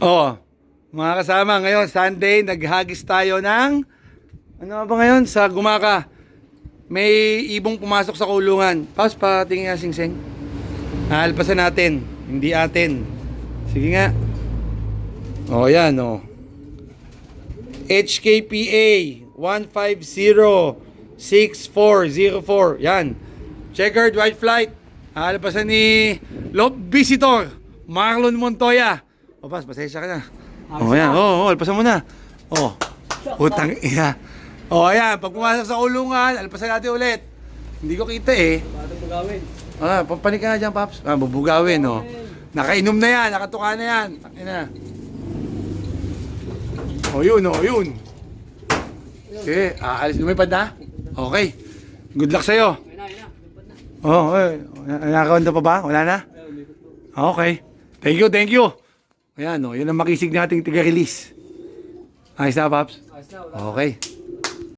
Oh, mga kasama, ngayon Sunday, naghagis tayo ng ano ba ngayon sa Gumaka. May ibong pumasok sa kulungan. Paus pa tingin nga singseng. Naalpasan natin, hindi atin. Sige nga. Oh, yan oh. HKPA 1506404. Yan. Checkered white flight. Naalpasan ni Lob Visitor Marlon Montoya. O pas, pasensya ka na. Oh, yan. Oh, oh, alpasan mo na. Oh. Utang ina. Oh, ayan. Pag pumasok sa kulungan, alpasan natin ulit. Hindi ko kita eh. Pagawin. Ah, pampanik ka nga dyan, Paps. Ah, bubugawin, oh. Nakainom na yan, nakatuka na yan. Ina. Oh, yun, oh, yun. Sige, aalis. Lumipad na? Okay. Good luck sa'yo. Na, na. Na. Oh, eh. Nakakawanda pa ba? Wala na? Okay. Thank you, thank you. Ayan, oh, yun ang makisig nating tiga-release. Ayos na, Paps? Ayos na, wala. Okay.